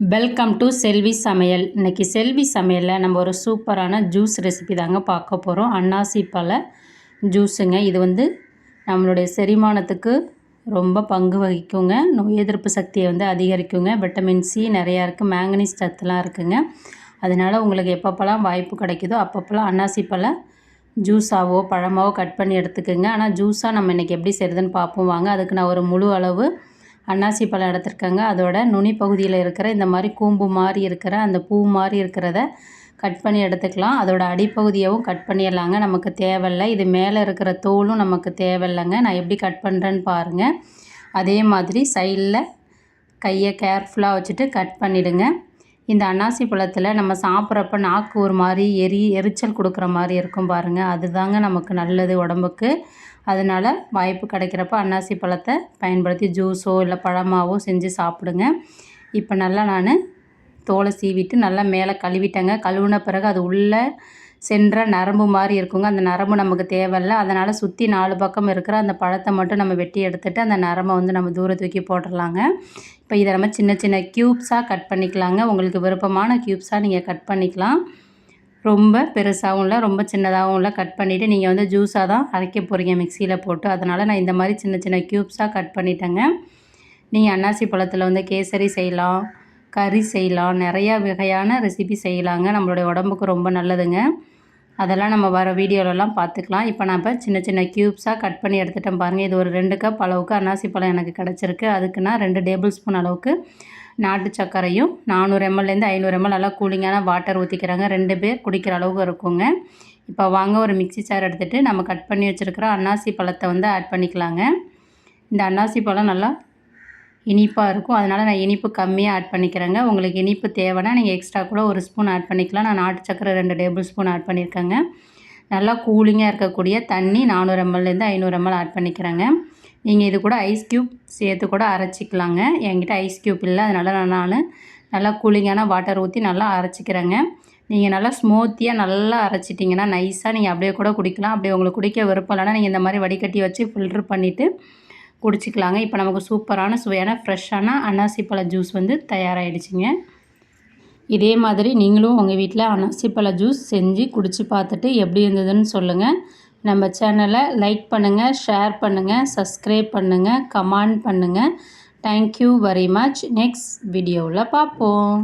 Welcome to செல்வி சமையல் இன்றைக்கி செல்வி சமையலில் நம்ம ஒரு சூப்பரான ஜூஸ் ரெசிபி தாங்க பார்க்க போகிறோம் அன்னாசி பழ ஜூஸுங்க இது வந்து நம்மளுடைய செரிமானத்துக்கு ரொம்ப பங்கு வகிக்குங்க. நோய் எதிர்ப்பு சக்தியை வந்து அதிகரிக்குங்க. விட்டமின் சி நிறையா இருக்குது மேங்கனீஸ் சத்துலாம் இருக்குங்க. அதனால் உங்களுக்கு எப்பப்போலாம் வாய்ப்பு கிடைக்குதோ அப்பப்போலாம் அன்னாசி பழ ஜூஸாவோ பழமாவோ கட் பண்ணி எடுத்துக்கோங்க. ஆனால் ஜூஸாக நம்ம இன்றைக்கி எப்படி செய்கிறதுன்னு பார்ப்போம். வாங்க அதுக்கு நான் ஒரு முழு அளவு அன்னாசி பழம் எடுத்துருக்கேங்க. அதோட நுனி பகுதியில் இருக்கிற இந்த மாதிரி கூம்பு மாதிரி இருக்கிற அந்த பூ மாதிரி இருக்கிறத கட் பண்ணி எடுத்துக்கலாம். அதோட அடிப்பகுதியவும் கட் பண்ணிடலாங்க. நமக்கு தேவையில்லை. இது மேலே இருக்கிற தோலும் நமக்கு தேவையில்லைங்க. நான் எப்படி கட் பண்ணுறேன்னு பாருங்கள் அதே மாதிரி சைடில் கையை கேர்ஃபுல்லாக வச்சுட்டு கட் பண்ணிவிடுங்க இந்த அன்னாசி பழத்தில் நம்ம சாப்பிட்றப்ப நாக்கு ஒரு மாதிரி எரி எரிச்சல் கொடுக்குற மாதிரி இருக்கும் பாருங்கள் அதுதாங்க நமக்கு நல்லது உடம்புக்கு. அதனால் வாய்ப்பு கிடைக்கிறப்ப அன்னாசி பழத்தை பயன்படுத்தி ஜூஸோ இல்லை பழமாவோ செஞ்சு சாப்பிடுங்க. இப்போ நல்லா நான் தோலை சீவிட்டு நல்லா மேலே கழுவிட்டேங்க. கழுவுன பிறகு அது உள்ளே சென்ற நரம்பு மாதிரி இருக்குங்க. அந்த நரம்பு நமக்கு தேவையில்ல. அதனால் சுற்றி நாலு பக்கம் இருக்கிற அந்த பழத்தை மட்டும் நம்ம வெட்டி எடுத்துகிட்டு அந்த நரம்பை வந்து நம்ம தூர தூக்கி போட்டுடலாங்க இப்போ இதை நம்ம சின்ன சின்ன க்யூப்ஸாக கட் பண்ணிக்கலாங்க. உங்களுக்கு விருப்பமான க்யூப்ஸாக நீங்கள் கட் பண்ணிக்கலாம். ரொம்ப பெருசாகவும் இல்லை ரொம்ப சின்னதாகவும் இல்லை. கட் பண்ணிவிட்டு நீங்கள் வந்து ஜூஸாக தான் அரைக்க போகிறீங்க மிக்சியில் போட்டு. அதனால் நான் இந்த மாதிரி சின்ன சின்ன க்யூப்ஸாக கட் பண்ணிட்டேங்க. நீங்கள் அன்னாசி பழத்தில் வந்து கேசரி செய்யலாம். கறி செய்யலாம். நிறையா வகையான ரெசிபி செய்யலாங்க. நம்மளுடைய உடம்புக்கு ரொம்ப நல்லதுங்க. அதெல்லாம் நம்ம வர வீடியோலலாம் பார்த்துக்கலாம். இப்போ நான் இப்போ சின்ன சின்ன க்யூப்ஸாக கட் பண்ணி எடுத்துகிட்டேன் பாருங்கள் இது ஒரு ரெண்டு கப் அளவுக்கு அன்னாசி பழம் எனக்கு கிடச்சிருக்கு. அதுக்கு நான் ரெண்டு டேபிள் ஸ்பூன் அளவுக்கு நாட்டு சர்க்கரையும் நானூறு எம்எல்லேருந்து ஐநூறு எம்எல் நல்லா கூலிங்கான வாட்டர் ஊற்றிக்கிறாங்க ரெண்டு பேர் குடிக்கிற அளவுக்கு இருக்குங்க. இப்போ வாங்க ஒரு மிக்சி சார் எடுத்துகிட்டு நம்ம கட் பண்ணி வச்சுருக்கிற அன்னாசி பழத்தை வந்து ஆட் பண்ணிக்கலாங்க. இந்த அன்னாசி பழம் நல்லா இனிப்பாக இருக்கும். அதனால் நான் இனிப்பு கம்மியாக ஆட் பண்ணிக்கிறேங்க. உங்களுக்கு இனிப்பு தேவைன்னா நீங்கள் எக்ஸ்ட்ரா கூட ஒரு ஸ்பூன் ஆட் பண்ணிக்கலாம். நான் நாட்டு சக்கரை ரெண்டு டேபிள் ஸ்பூன் ஆட் பண்ணியிருக்கேங்க. நல்லா கூலிங்காக இருக்கக்கூடிய தண்ணி நானூறு எம்எல்லேருந்து ஐநூறு எம்எல் ஆட் பண்ணிக்கிறேங்க. நீங்கள் இது கூட ஐஸ் க்யூப் சேர்த்து கூட அரைச்சிக்கலாங்க. என்கிட்ட ஐஸ் க்யூப் இல்லை. அதனால் நான் நான் நல்லா கூலிங்கான வாட்டர் ஊற்றி நல்லா அரைச்சிக்கிறேங்க. நீங்கள் நல்லா ஸ்மூத்தியாக நல்லா அரைச்சிட்டிங்கன்னா நைஸாக நீங்கள் அப்படியே கூட குடிக்கலாம். அப்படியே உங்களுக்கு குடிக்க விருப்பம் இல்லைனா நீங்கள் இந்த மாதிரி வடிகட்டி வச்சு ஃபில்ட்ரு பண்ணிவிட்டு குடிச்சிக்கலாங்க. இப்போ நமக்கு சூப்பரான சுவையான ஃப்ரெஷ்ஷான அன்னாசி பழ ஜூஸ் வந்து தயாராகிடுச்சிங்க இதே மாதிரி நீங்களும் உங்கள் வீட்டில் அன்னாசி பழ ஜூஸ் செஞ்சு குடித்து பார்த்துட்டு எப்படி இருந்ததுன்னு சொல்லுங்கள் நம்ம சேனலை லைக் பண்ணுங்கள் ஷேர் பண்ணுங்கள் சப்ஸ்கிரைப் பண்ணுங்கள் கமெண்ட் பண்ணுங்கள் தேங்க்யூ வெரி மச் நெக்ஸ்ட் வீடியோவில் பார்ப்போம்.